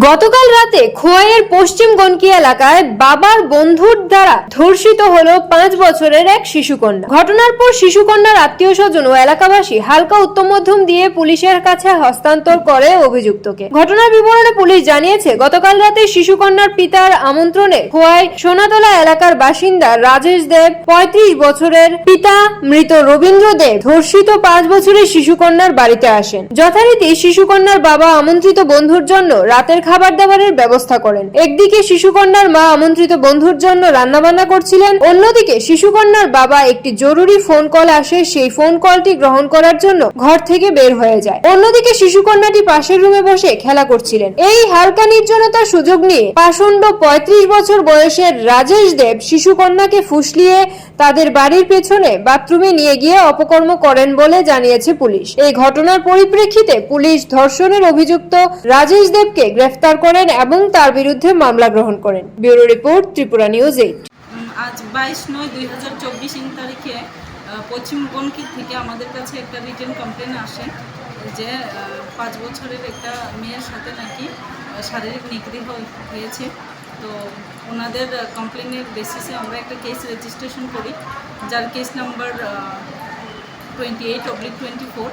গতকাল রাতে খোয়াইয়ের পশ্চিম গনকি এলাকায় বাবার বন্ধুর দ্বারা ধর্ষিত হলো পাঁচ বছরের এক শিশুকন্যা। ঘটনার পর শিশুকন্যার আত্মীয় স্বজন ও এলাকাবাসী হালকা উত্তম মধ্যম দিয়ে পুলিশের কাছে হস্তান্তর করে অভিযুক্তকে। ঘটনার বিবরণে পুলিশ জানিয়েছে, গতকাল রাতে শিশুকন্যার পিতার আমন্ত্রণে খোয়াই সোনাতলা এলাকার বাসিন্দা রাজেশ দেব, পঁয়ত্রিশ বছরের পিতা মৃত রবীন্দ্র দেব ধর্ষিত পাঁচ বছরের শিশুকন্যার বাড়িতে আসেন। যথারীতি শিশুকন্যার বাবা আমন্ত্রিত বন্ধুর জন্য রাতের খাবার দাবারের ব্যবস্থা করেন। একদিকে শিশুকন্যার মা আমন্ত্রিত বন্ধুর জন্য রান্নাবান্না করছিলেন, অন্যদিকে শিশুকন্যার বাবা একটি জরুরি ফোন কল আসে, সেই ফোন কলটি গ্রহণ করার জন্য ঘর থেকে বের হয়ে যায়। অন্যদিকে শিশুকন্যাটি পাশের রুমে বসে খেলা করছিলেন। এই হালকা নির্জনতার সুযোগ নিয়ে পাষণ্ড পঁয়ত্রিশ বছর বয়সের রাজেশ দেব শিশুকন্যাকে ফুসলিয়ে তাদের বাড়ির পেছনে বাথরুমে নিয়ে গিয়ে অপকর্ম করেন বলে জানিয়েছে পুলিশ। এই ঘটনার পরিপ্রেক্ষিতে পুলিশ ধর্ষণের অভিযুক্ত রাজেশ দেবকে গ্রেফতার করেন এবং তার বিরুদ্ধে মামলা গ্রহণ করেন। Bureau report Tripura news eight. আজ বাইশ নয় দুই হাজার চব্বিশ তারিখে আহ, পশ্চিম বনকি থেকে আমাদের কাছে একটা রিটেন কমপ্লেন আসে যে পাঁচ বছরের একটা মেয়ের সাথে নাকি শারীরিক নিগৃহ হয়েছে। তো ওনাদের কমপ্লেনের বেসিসে আমরা একটা কেস রেজিস্ট্রেশন করি যার case number twenty eight oblique twenty four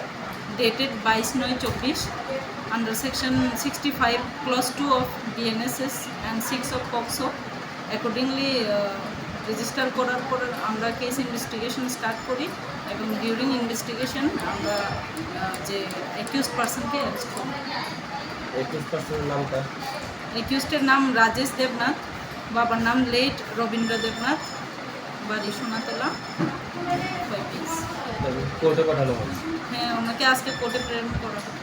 dated বাইশ নয় চব্বিশ under section sixty five clause two of DNSS and six of POCSO accordingly register করার পর আমরা কেস ইনভেস্টিগেশন স্টার্ট করি এবং ডিউরিং ইনভেস্টিগেশন আমরা আহ, যে অ্যাকিউজ পার্সনকে অ্যারেস্ট করি। অ্যাকিউজটের নাম রাজেশ দেবনাথ বাবার নাম লেট রবীন্দ্র দেবনাথ বাড়ি সোনাতলা কোর্টে পাঠানো হ্যাঁ ওনাকে আজকে কোর্টে প্রেরণ করা হবে